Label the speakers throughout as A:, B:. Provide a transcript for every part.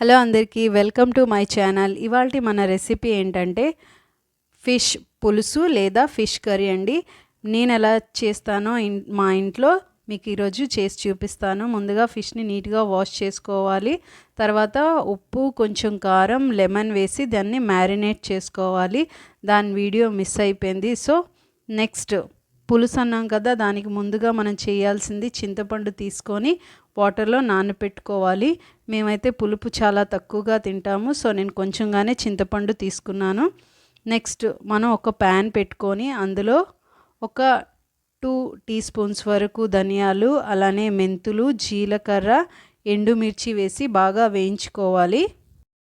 A: Hello అందరికీ welcome to my channel. ఇవాళ మన రెసిపీ ఏంటంటే ఫిష్ పులుసు లేదా ఫిష్ కర్రీ అండి. నేను ఎలా చేస్తానో మా ఇంట్లో మీకు ఈరోజు చేసి చూపిస్తాను. ముందుగా ఫిష్ని నీట్గా వాష్ చేసుకోవాలి. తర్వాత ఉప్పు కొంచెం కారం లెమన్ వేసి దాన్ని మ్యారినేట్ చేసుకోవాలి. దాని వీడియో మిస్ అయిపోయింది. సో నెక్స్ట్ పులుసు అన్నాం కదా దానికి ముందుగా మనం చేయాల్సింది చింతపండు తీసుకొని వాటర్లో నానబెట్టుకోవాలి మేమైతే పులుపు చాలా తక్కువగా తింటాము సో నేను కొంచెంగానే చింతపండు తీసుకున్నాను. నెక్స్ట్ మనం ఒక ప్యాన్ పెట్టుకొని అందులో ఒక టూ టీ స్పూన్స్ వరకు ధనియాలు అలానే మెంతులు జీలకర్ర ఎండుమిర్చి వేసి బాగా వేయించుకోవాలి.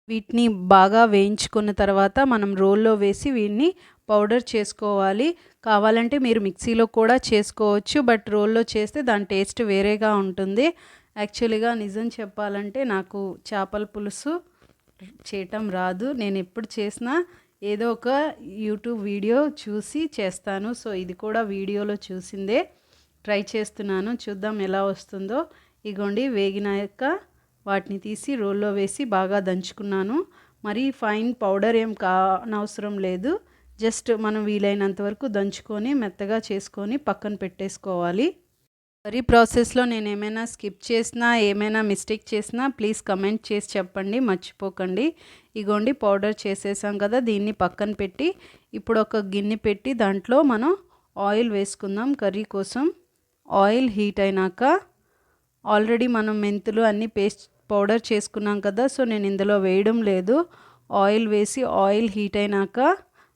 A: వీటిని బాగా వేయించుకున్న తర్వాత మనం రోల్లో వేసి వీటిని పౌడర్ చేసుకోవాలి. కావాలంటే మీరు మిక్సీలో కూడా చేసుకోవచ్చు బట్ రోల్లో చేస్తే దాని టేస్ట్ వేరేగా ఉంటుంది. యాక్చువల్గా నిజం చెప్పాలంటే నాకు చేపల పులుసు చేయటం రాదు. నేను ఎప్పుడు చేసినా ఏదో ఒక యూట్యూబ్ వీడియో చూసి చేస్తాను. సో ఇది కూడా వీడియోలో చూసిందే. ట్రై చేస్తున్నాను. చూద్దాం ఎలా వస్తుందో. ఇగోండి వేగినాక వాటిని తీసి రోల్లో వేసి బాగా దంచుకున్నాను. మరి ఫైన్ పౌడర్ ఏం కానవసరం లేదు. జస్ట్ మనం వీలైనంత వరకు దంచుకొని మెత్తగా చేసుకొని పక్కన పెట్టేసుకోవాలి. కర్రీ ప్రాసెస్లో నేను ఏమైనా స్కిప్ చేసినా ఏమైనా మిస్టేక్ చేసినా ప్లీజ్ కమెంట్ చేసి చెప్పండి మర్చిపోకండి. ఇగోండి పౌడర్ చేసేసాం కదా దీన్ని పక్కన పెట్టి ఇప్పుడు ఒక గిన్నె పెట్టి దాంట్లో మనం ఆయిల్ వేసుకుందాం కర్రీ కోసం. ఆయిల్ హీట్ అయినాక ఆల్రెడీ మనం మెంతులు అన్నీ పేస్ట్ పౌడర్ చేసుకున్నాం కదా సో నేను ఇందులో వేయడం లేదు. ఆయిల్ వేసి ఆయిల్ హీట్ అయినాక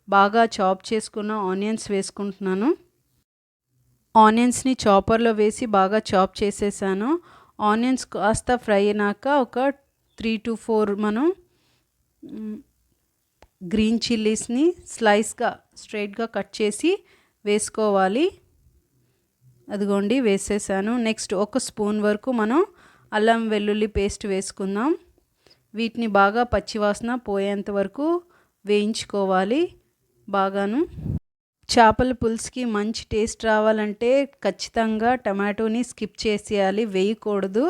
A: బాగా చాప్ చేసుకున్న ఆనియన్స్ వేసుకుంటున్నాను. ఆనియన్స్ని చాపర్లో వేసి బాగా చాప్ చేసేసాను. ఆనియన్స్ కాస్త ఫ్రై అయినాక ఒక త్రీ టు ఫోర్ మనం గ్రీన్ చిల్లీస్ని స్లైస్గా స్ట్రైట్గా కట్ చేసి వేసుకోవాలి. అదిగోండి వేసేసాను. నెక్స్ట్ ఒక స్పూన్ వరకు మనం అల్లం వెల్లుల్లి పేస్ట్ వేసుకుందాం. వీటిని బాగా పచ్చివాసన పోయేంత వరకు వేయించుకోవాలి. బాగాను. చేపల పులుసుకి మంచి టేస్ట్ రావాలంటే ఖచ్చితంగా టమాటోని స్కిప్ చేసేయాలి వేయకూడదు.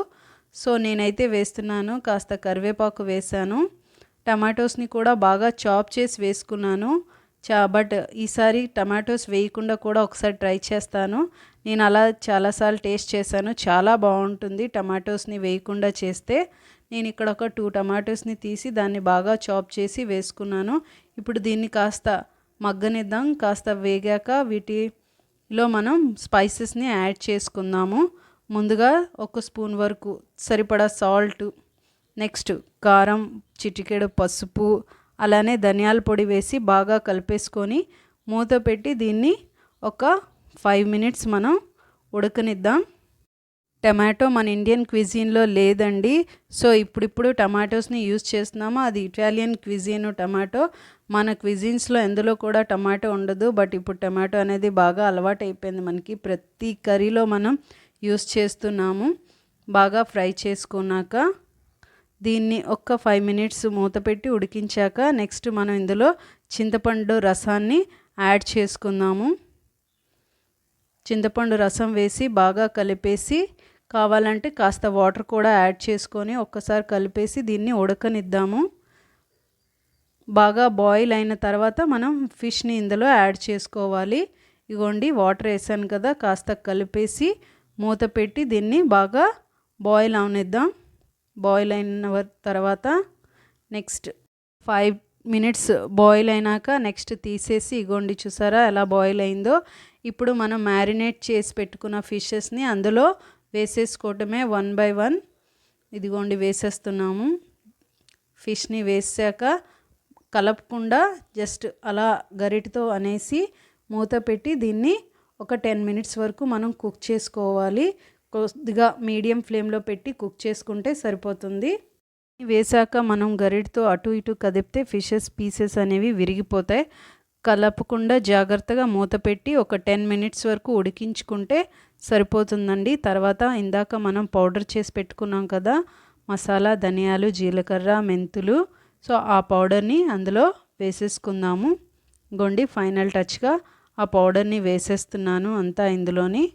A: సో నేనైతే వేస్తున్నాను కాస్త కరివేపాకు వేసాను టమాటోస్ని కూడా బాగా చాప్ చేసి వేసుకున్నాను. చా బట్ ఈసారి టమాటోస్ వేయకుండా కూడా ఒకసారి ట్రై చేస్తాను. నేను అలా చాలాసార్లు టేస్ట్ చేశాను. చాలా బాగుంటుంది టమాటోస్ని వేయకుండా చేస్తే. నేను ఇక్కడ ఒక టూ టమాటోస్ని తీసి దాన్ని బాగా చాప్ చేసి వేసుకున్నాను. ఇప్పుడు దీన్ని కాస్త మగ్గనిద్దాం. కాస్త వేగాక వీటిలో మనం స్పైసెస్ని యాడ్ చేసుకుందాము. ముందుగా ఒక స్పూన్ వరకు సరిపడా సాల్ట్ నెక్స్ట్ కారం చిటికెడు పసుపు అలానే ధనియాల పొడి వేసి బాగా కలిపేసుకొని మూత పెట్టి దీన్ని ఒక ఫైవ్ మినిట్స్ మనం ఉడకనిద్దాం. టమాటో మన ఇండియన్ క్విజీన్లో లేదండి. సో ఇప్పుడిప్పుడు టమాటోస్ని యూజ్ చేస్తున్నాము? అది ఇటాలియన్ క్విజీన్ టమాటో. మన క్విజిన్స్లో ఎందులో కూడా టమాటో ఉండదు బట్ ఇప్పుడు టమాటో అనేది బాగా అలవాటు అయిపోయింది మనకి. ప్రతి కర్రీలో మనం యూస్ చేస్తున్నాము. బాగా ఫ్రై చేసుకున్నాక దీన్ని ఒక్క ఫైవ్ మినిట్స్ మూత పెట్టి ఉడికించాక నెక్స్ట్ మనం ఇందులో చింతపండు రసాన్ని యాడ్ చేసుకుందాము. చింతపండు రసం వేసి బాగా కలిపేసి కావాలంటే కాస్త వాటర్ కూడా యాడ్ చేసుకొని ఒక్కసారి కలిపేసి దీన్ని ఉడకనిద్దాము. బాగా బాయిల్ అయిన తర్వాత మనం ఫిష్ని ఇందులో యాడ్ చేసుకోవాలి. ఇగోండి వాటర్ వేసాను కదా కాస్త కలిపేసి మూత పెట్టి దీన్ని బాగా బాయిల్ అవనిద్దాం. బాయిల్ అయిన తర్వాత నెక్స్ట్ ఫైవ్ మినిట్స్ బాయిల్ అయినాక నెక్స్ట్ తీసేసి ఇగోండి చూసారా ఎలా బాయిల్ అయిందో. ఇప్పుడు మనం మ్యారినేట్ చేసి పెట్టుకున్న ఫిషెస్ని అందులో వేసేసుకోవటమే వన్ బై వన్. ఇదిగోండి వేసేస్తున్నాము. ఫిష్ని వేసాక కలపకుండా జస్ట్ అలా గరిటితో అనేసి మూత పెట్టి దీన్ని ఒక టెన్ మినిట్స్ వరకు మనం కుక్ చేసుకోవాలి. కొద్దిగా మీడియం ఫ్లేమ్లో పెట్టి కుక్ చేసుకుంటే సరిపోతుంది. వేసాక మనం గరిటితో అటు ఇటు కదిపితే ఫిషెస్ పీసెస్ అనేవి విరిగిపోతాయి. కలపకుండా జాగ్రత్తగా మూత పెట్టి ఒక టెన్ మినిట్స్ వరకు ఉడికించుకుంటే సరిపోతుందండి. తర్వాత ఇందాక మనం పౌడర్ చేసి పెట్టుకున్నాం కదా మసాలా ధనియాలు జీలకర్ర మెంతులు సో ఆ పౌడర్ని అందులో వేసేసుకుందాము. గొండి ఫైనల్ టచ్గా ఆ పౌడర్ని వేసేస్తున్నాను అంతా ఇందులోని.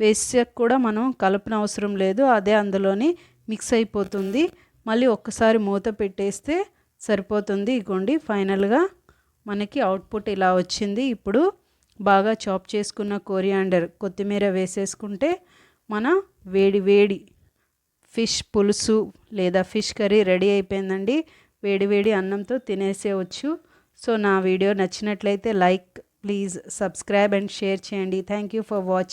A: వేసాక కూడా మనం కలపన అవసరం లేదు అదే అందులోని మిక్స్ అయిపోతుంది. మళ్ళీ ఒక్కసారి మూత పెట్టేస్తే సరిపోతుంది. ఇగోండి ఫైనల్గా మనకి అవుట్పుట్ ఇలా వచ్చింది. ఇప్పుడు బాగా చాప్ చేసుకున్న కోరియాండర్ కొత్తిమీర వేసేసుకుంటే మన వేడి వేడి ఫిష్ పులుసు లేదా ఫిష్ కర్రీ రెడీ అయిపోయిందండి. వేడి వేడి అన్నంతో తినేసేయచ్చు సో నా వీడియో నచ్చినట్లయితే like please subscribe and share చేయండి. Thank you for watching